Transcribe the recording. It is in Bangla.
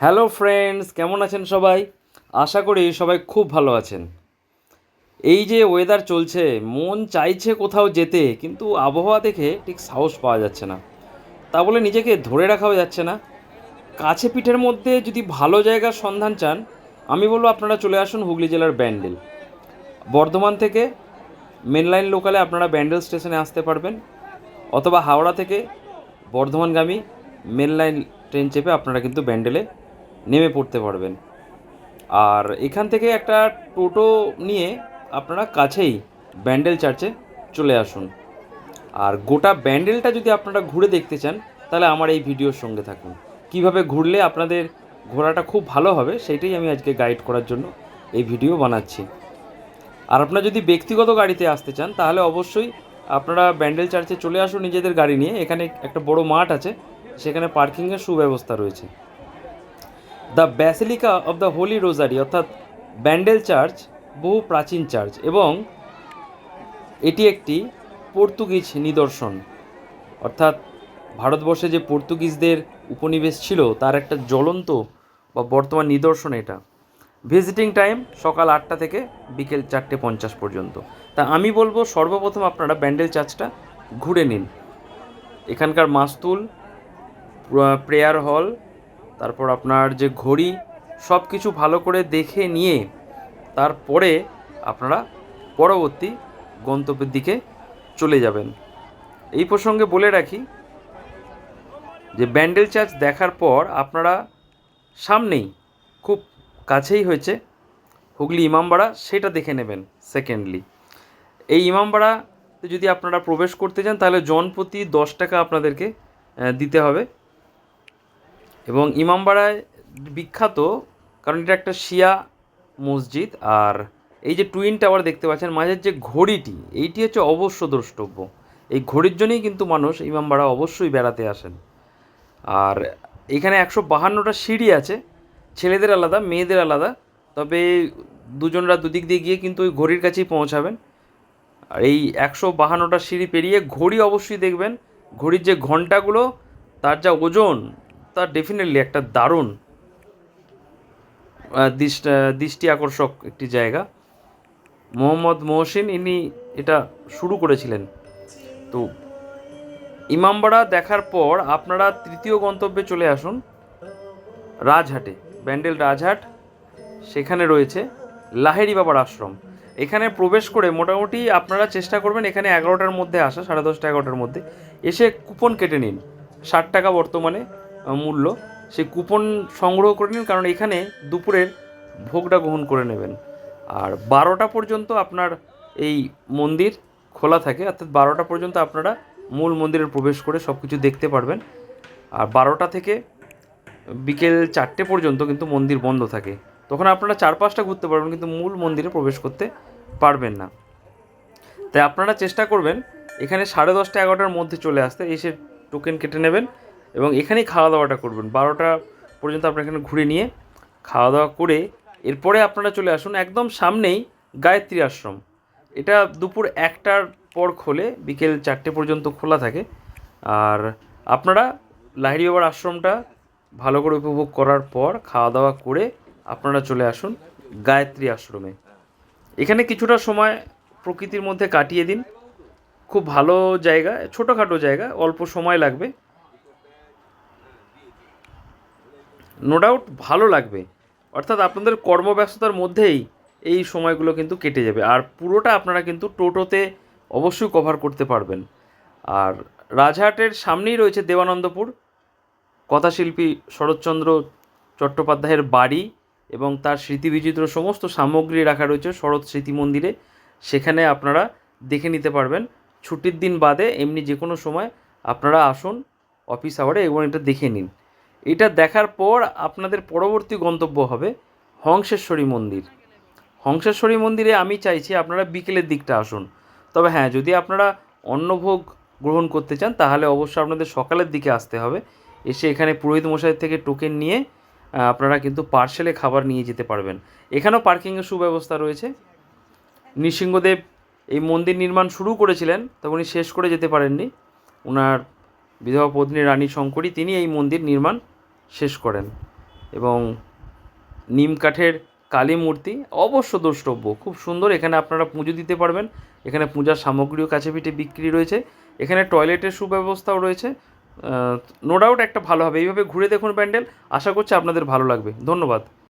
হ্যালো ফ্রেন্ডস, কেমন আছেন সবাই? আশা করি সবাই খুব ভালো আছেন। এই যে ওয়েদার চলছে, মন চাইছে কোথাও যেতে, কিন্তু আবহাওয়া দেখে ঠিক সাহস পাওয়া যাচ্ছে না। তা বলে নিজেকে ধরে রাখাও যাচ্ছে না। কাছে পিঠের মধ্যে যদি ভালো জায়গার সন্ধান চান, আমি বলব আপনারা চলে আসুন হুগলি জেলার ব্যান্ডেল। বর্ধমান থেকে মেন লাইন লোকালে আপনারা ব্যান্ডেল স্টেশনে আসতে পারবেন, অথবা হাওড়া থেকে বর্ধমানগামী মেন লাইন ট্রেন চেপে আপনারা কিন্তু ব্যান্ডেলে নেমে পড়তে পারবেন। আর এখান থেকে একটা টোটো নিয়ে আপনারা কাছেই ব্যান্ডেল চার্চে চলে আসুন। আর গোটা ব্যান্ডেলটা যদি আপনারা ঘুরে দেখতে চান, তাহলে আমার এই ভিডিওর সঙ্গে থাকুন। কীভাবে ঘুরলে আপনাদের ঘোরাটা খুব ভালো হবে, সেটাই আমি আজকে গাইড করার জন্য এই ভিডিও বানাচ্ছি। আর আপনারা যদি ব্যক্তিগত গাড়িতে আসতে চান, তাহলে অবশ্যই আপনারা ব্যান্ডেল চার্চে চলে আসুন নিজেদের গাড়ি নিয়ে। এখানে একটা বড় মাঠ আছে, সেখানে পার্কিংয়ের সুব্যবস্থা রয়েছে। The Basilica of the Holy Rosary, অর্থাৎ ব্যান্ডেল চার্চ, বহু প্রাচীন চার্চ, এবং এটি একটি পর্তুগিজ নিদর্শন। অর্থাৎ ভারতবর্ষে যে পর্তুগিজদের উপনিবেশ ছিল, তার একটা জ্বলন্ত বা বর্তমান নিদর্শন এটা। ভিজিটিং টাইম সকাল আটটা থেকে বিকেল চারটে পঞ্চাশ পর্যন্ত। তা আমি বলব, সর্বপ্রথম আপনারা ব্যান্ডেল চার্চটা ঘুরে নিন। এখানকার মাস্তুল প্রেয়ার হল তারপর আপনার যে ঘড়ি সব কিছু ভালো করে দেখে নিয়ে তারপরে আপনারা পরবর্তী গন্তব্যের দিকে চলে যাবেন। এই প্রসঙ্গে বলে রাখি যে ব্যান্ডেল চার্চ দেখার পর আপনারা সামনেই খুব কাছেই হয়েছে হুগলি ইমামবাড়া, সেটা দেখে নেবেন সেকেন্ডলি এই ইমামবাড়াতে যদি আপনারা প্রবেশ করতে চান তাহলে জনপ্রতি দশ টাকা আপনাদেরকে দিতে হবে। এবং ইমামবাড়ায় বিখ্যাত, কারণ এটা একটা শিয়া মসজিদ, আর এই যে টুইন টাওয়ার দেখতে পাচ্ছেন, মাঝের যে ঘড়িটি, এইটি হচ্ছে অবশ্য দ্রষ্টব্য। এই ঘড়ির জন্যই কিন্তু মানুষ ইমামবাড়া অবশ্যই বেড়াতে আসেন। আর এখানে একশো বাহান্নটা সিঁড়ি আছে, ছেলেদের আলাদা, মেয়েদের আলাদা, তবে দুজনরা দুদিক দিয়ে গিয়ে কিন্তু ওই ঘড়ির কাছেই পৌঁছাবেন। আর এই একশো বাহান্নটা সিঁড়ি পেরিয়ে ঘড়ি অবশ্যই দেখবেন, ঘড়ির যে ঘন্টাগুলো, তার যা ওজন তা ডেফিনেটলি একটা দারুণ দৃষ্টি আকর্ষক একটি জায়গা। মোহাম্মদ মহসিন, ইনি এটা শুরু করেছিলেন। তো ইমামবাড়া দেখার পর আপনারা তৃতীয় গন্তব্যে চলে আসুন, রাজহাটে, ব্যান্ডেল রাজহাট, সেখানে রয়েছে লাহেরি বাবার আশ্রম। এখানে প্রবেশ করে মোটামুটি আপনারা চেষ্টা করবেন এখানে এগারোটার মধ্যে আসা, সাড়ে দশটা, এগারোটার মধ্যে। এসে কুপন কেটে নিন, ষাট টাকা বর্তমানে। মূল্য, সেই কুপন সংগ্রহ করে নিন, কারণ এখানে দুপুরের ভোগটা গ্রহণ করে নেবেন। আর বারোটা পর্যন্ত আপনার এই মন্দির খোলা থাকে, অর্থাৎ বারোটা পর্যন্ত আপনারা মূল মন্দিরে প্রবেশ করে সব কিছু দেখতে পারবেন। আর বারোটা থেকে বিকেল চারটে পর্যন্ত কিন্তু মন্দির বন্ধ থাকে। তখন আপনারা চারপাশটা ঘুরতে পারবেন, কিন্তু মূল মন্দিরে প্রবেশ করতে পারবেন না। তাই আপনারা চেষ্টা করবেন, এখানে সাড়ে দশটা এগারোটার মধ্যে চলে আসতে, এসে টোকেন কেটে নেবেন। এবং এখানেই খাওয়া দাওয়াটা করবেন। বারোটা পর্যন্ত আপনারা এখানে ঘুরে নিয়ে খাওয়া দাওয়া করে এরপরে আপনারা চলে আসুন একদম সামনেই গায়ত্রী আশ্রম। এটা দুপুর একটার পর খোলে, বিকেল চারটে পর্যন্ত খোলা থাকে। আর আপনারা লাহিড়ি বাবার আশ্রমটা ভালো করে উপভোগ করার পর খাওয়া দাওয়া করে আপনারা চলে আসুন গায়ত্রী আশ্রমে। এখানে কিছুটা সময় প্রকৃতির মধ্যে কাটিয়ে দিন। খুব ভালো জায়গা, ছোটোখাটো জায়গা, অল্প সময় লাগবে। নো ডাউট ভালো লাগবে। অর্থাৎ আপনাদের কর্মব্যস্ততার মধ্যেই এই সময়গুলো কিন্তু কেটে যাবে। আর পুরোটা আপনারা কিন্তু টোটোতে অবশ্যই কভার করতে পারবেন। আর রাজহাটের সামনেই রয়েছে দেবানন্দপুর। কথাশিল্পী শরৎচন্দ্র চট্টোপাধ্যায়ের বাড়ি এবং তার স্মৃতিবিচিত্র সমস্ত সামগ্রী রাখা রয়েছে শরৎ স্মৃতি মন্দিরে। সেখানে আপনারা দেখে নিতে পারবেন। ছুটির দিন বাদে এমনি যে কোনো সময় আপনারা আসুন অফিস আওয়ারে এবং এটা দেখে নিন। এটা দেখার পর আপনাদের পরবর্তী গন্তব্য হবে হংসেশ্বরী মন্দির। হংসেশ্বরী মন্দিরে আমি চাইছি আপনারা বিকেলের দিকটা আসুন। তবে হ্যাঁ যদি আপনারা অন্নভোগ গ্রহণ করতে চান, তাহলে অবশ্যই আপনাদের সকালের দিকে আসতে হবে। এসে এখানে পুরোহিত মশাই থেকে টোকেন নিয়ে আপনারা কিন্তু পার্সেলে খাবার নিয়ে যেতে পারবেন। এখানেও পার্কিংয়ের সুব্যবস্থা রয়েছে। নৃসিংহদেব এই মন্দির নির্মাণ শুরু করেছিলেন তবে উনি শেষ করে যেতে পারেননি। ওনার বিধবা পত্নী রানী শঙ্করী, তিনি এই মন্দির নির্মাণ শেষ করেন। এবং নিম কাঠের কালী মূর্তি অবশ্য দ্রষ্টব্য। খুব সুন্দর, এখানে আপনারা পুজো দিতে পারবেন। এখানে পূজার সামগ্রীও কাছে পিঠে বিক্রি রয়েছে। এখানে টয়লেটের সুব্যবস্থাও রয়েছে। নো ডাউট একটা ভালো হবে। এইভাবে ঘুরে দেখুন প্যান্ডেল। আশা করছি আপনাদের ভালো লাগবে। ধন্যবাদ।